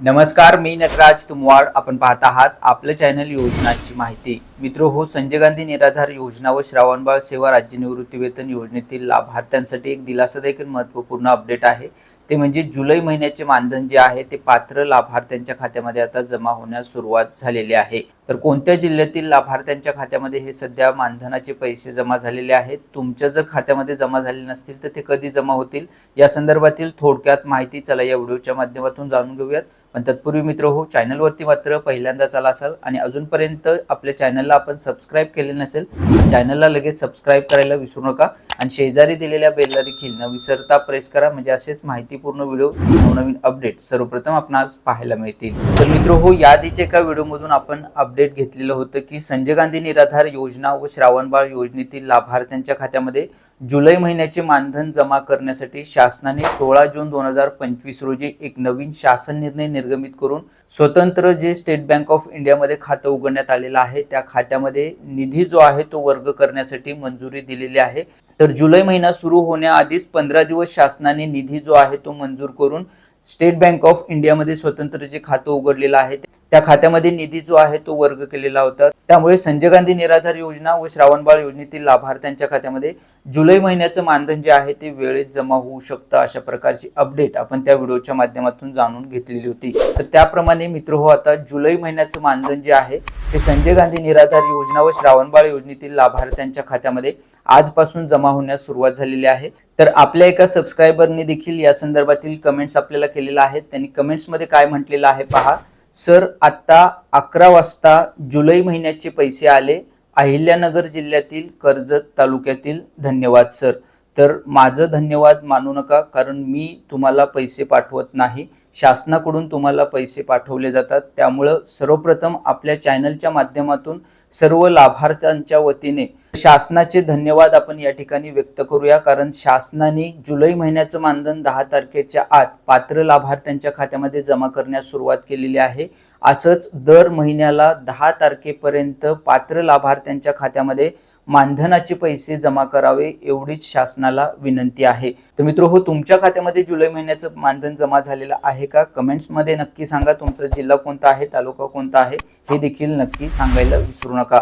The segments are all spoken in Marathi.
नमस्कार मी नटराज तुमवाड. आपण पाहत आहात आपलं चॅनल योजनांची माहिती. मित्र हो संजय गांधी निराधार योजना व श्रावणबाळ सेवा राज्य निवृत्ती वेतन योजनेतील लाभार्थ्यांसाठी एक दिलासादायक महत्त्वपूर्ण अपडेट आहे. ते म्हणजे जुलै महिन्याचे मानधन जे आहे ते पात्र लाभार्थ्यांच्या खात्यामध्ये आता जमा होण्यास सुरुवात झालेली आहे. तर कोणत्या जिल्ह्यातील लाभार्थ्यांच्या खात्यामध्ये हे सध्या मानधनाचे पैसे जमा झालेले आहेत? तुमच्या जर खात्यामध्ये जमा झाले नसतील तर ते कधी जमा होतील? या संदर्भातील थोडक्यात माहिती चला या व्हिडिओच्या माध्यमातून जाणून घेऊयात. पण तत्पूर्वी मित्र हो चॅनलवरती मात्र पहिल्यांदा आला असाल आणि अजूनपर्यंत आपल्या चॅनलला आपण सबस्क्राईब केले नसेल चॅनलला लगेच सबस्क्राईब करायला विसरू नका आणि शेजारी दिलेल्या बेलला देखील न विसरता प्रेस करा. म्हणजे असेच माहितीपूर्ण व्हिडिओ नवनवीन अपडेट सर्वप्रथम आपणास पाहायला मिळतील. तर मित्र हो याआधीच्या एका व्हिडिओमधून आपण अपडेट अपडेट घेतलेलं होतं की संजय गांधी निराधार योजना व श्रावणबाळ योजनेतील लाभार्थ्यांच्या खात्यामध्ये जुलै महिन्याचे मानधन जमा करण्यासाठी शासनाने सोळा जून दोन हजार पंचवीस रोजी एक नवीन शासन निर्णय निर्गमित करून स्वतंत्र जे स्टेट बँक ऑफ इंडियामध्ये खातं उघडण्यात आलेलं आहे त्या खात्यामध्ये निधी जो आहे तो वर्ग करण्यासाठी मंजुरी दिलेली आहे. तर जुलै महिना सुरू होण्याआधीच पंधरा दिवस शासनाने निधी जो आहे तो मंजूर करून स्टेट बँक ऑफ इंडियामध्ये स्वतंत्र जे खातं उघडलेलं आहे त्या खात्यामध्ये निधी जो आहे तो वर्ग केलेला होता. त्यामुळे संजय गांधी निराधार योजना व श्रावणबाळ योजनेतील लाभार्थ्यांच्या खात्यामध्ये जुलै महिन्याचं मानधन जे आहे ते वेळेत जमा होऊ शकतं अशा प्रकारची अपडेट आपण त्या व्हिडिओच्या माध्यमातून जाणून घेतलेली होती. तर त्याप्रमाणे मित्र हो आता जुलै महिन्याचं मानधन जे आहे ते संजय गांधी निराधार योजना व श्रावणबाळ योजनेतील लाभार्थ्यांच्या खात्यामध्ये आजपासून जमा होण्यास सुरुवात झालेली आहे. तर आपल्या एका सबस्क्रायबरने देखील या संदर्भातील कमेंट्स आपल्याला केलेला आहेत. त्यांनी कमेंट्समध्ये काय म्हटलेलं आहे पहा. सर आत्ता अकरा वाजता जुलै महिन्याचे पैसे आले. अहिल्यानगर जिल्ह्यातील कर्जत तालुक्यातील धन्यवाद सर. तर माझं धन्यवाद मानू नका कारण मी तुम्हाला पैसे पाठवत नाही. शासनाकडून तुम्हाला पैसे पाठवले जातात. त्यामुळं सर्वप्रथम आपल्या चॅनलच्या माध्यमातून सर्व लाभार्थ्यांच्या वतीने शासनाचे धन्यवाद आपण या ठिकाणी व्यक्त करूया. कारण शासनाने जुलै महिन्याचं मानधन दहा तारखेच्या आत पात्र लाभार्थ्यांच्या खात्यामध्ये जमा करण्यास सुरुवात केलेली आहे. असंच दर महिन्याला दहा तारखेपर्यंत पात्र लाभार्थ्यांच्या खात्यामध्ये मानधनाचे पैसे जमा करावे एवढीच शासनाला विनंती आहे. तर मित्र हो तुमच्या खात्यामध्ये जुलै महिन्याचं मानधन जमा झालेलं आहे का? कमेंट्समध्ये नक्की सांगा तुमचा जिल्हा कोणता आहे तालुका कोणता आहे हे देखील नक्की सांगायला विसरू नका.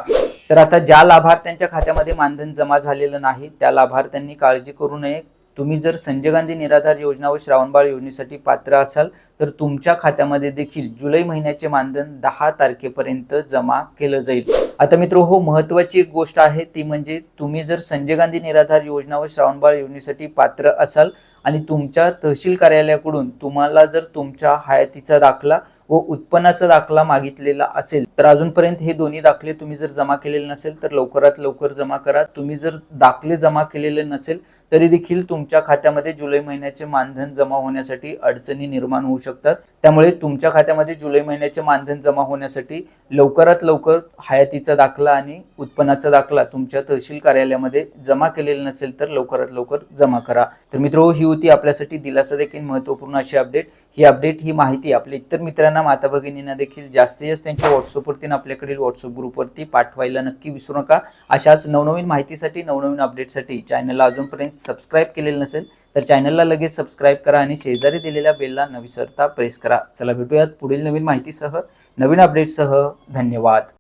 तर आता ज्या लाभार्थ्यांच्या खात्यामध्ये मानधन जमा झालेलं नाही त्या लाभार्थ्यांनी काळजी करू नये. तुम्ही जर संजय गांधी निराधार योजना व श्रावणबाळ योजनेसाठी पात्र असाल तर तुमच्या खात्यामध्ये देखील जुलै महिन्याचे मानधन दहा तारखेपर्यंत जमा केलं जाईल. आता मित्र हो महत्वाची एक गोष्ट आहे ती म्हणजे तुम्ही जर संजय गांधी निराधार योजना व श्रावणबाळ योजनेसाठी पात्र असाल आणि तुमच्या तहसील कार्यालयाकडून तुम्हाला जर तुमच्या हयातीचा दाखला व उत्पन्नाचा दाखला मागितलेला असेल तर अजूनपर्यंत हे दोन्ही दाखले तुम्ही जर जमा केलेले नसेल तर लवकरात लवकर जमा करा. तुम्ही जर दाखले जमा केलेले नसेल तरी देखील तुमच्या खात्यामध्ये जुलै महिन्याचे मानधन जमा होण्यासाठी अडचणी निर्माण होऊ शकतात. त्यामुळे तुमच्या खात्यामध्ये जुलै महिन्याचे मानधन जमा होण्यासाठी लवकरात लवकर हयातीचा दाखला आणि उत्पन्नाचा दाखला तुमच्या तहसील कार्यालयामध्ये जमा केलेला नसेल तर लवकरात लवकर जमा करा. तर मित्र ही होती आपल्यासाठी दिलासा देखील महत्त्वपूर्ण अशी अपडेट ही अपडेट ही माहिती आपल्या इतर मित्रांना माता भगिनींना देखील जास्तीत जास्त त्यांच्या व्हॉट्सअपवरती आणि आपल्याकडील व्हॉट्सअप ग्रुपवरती पाठवायला नक्की विसरू नका. अशाच नवनवीन माहितीसाठी नवनवीन अपडेटसाठी चॅनलला अजूनपर्यंत सबस्क्राईब केलेलं नसेल तर चॅनलला लगेच सबस्क्राईब करा आणि शेजारी दिलेल्या बेलला न विसरता प्रेस करा. चला भेटूयात पुढील नवीन माहितीसह. नवीन अपडेटसह धन्यवाद.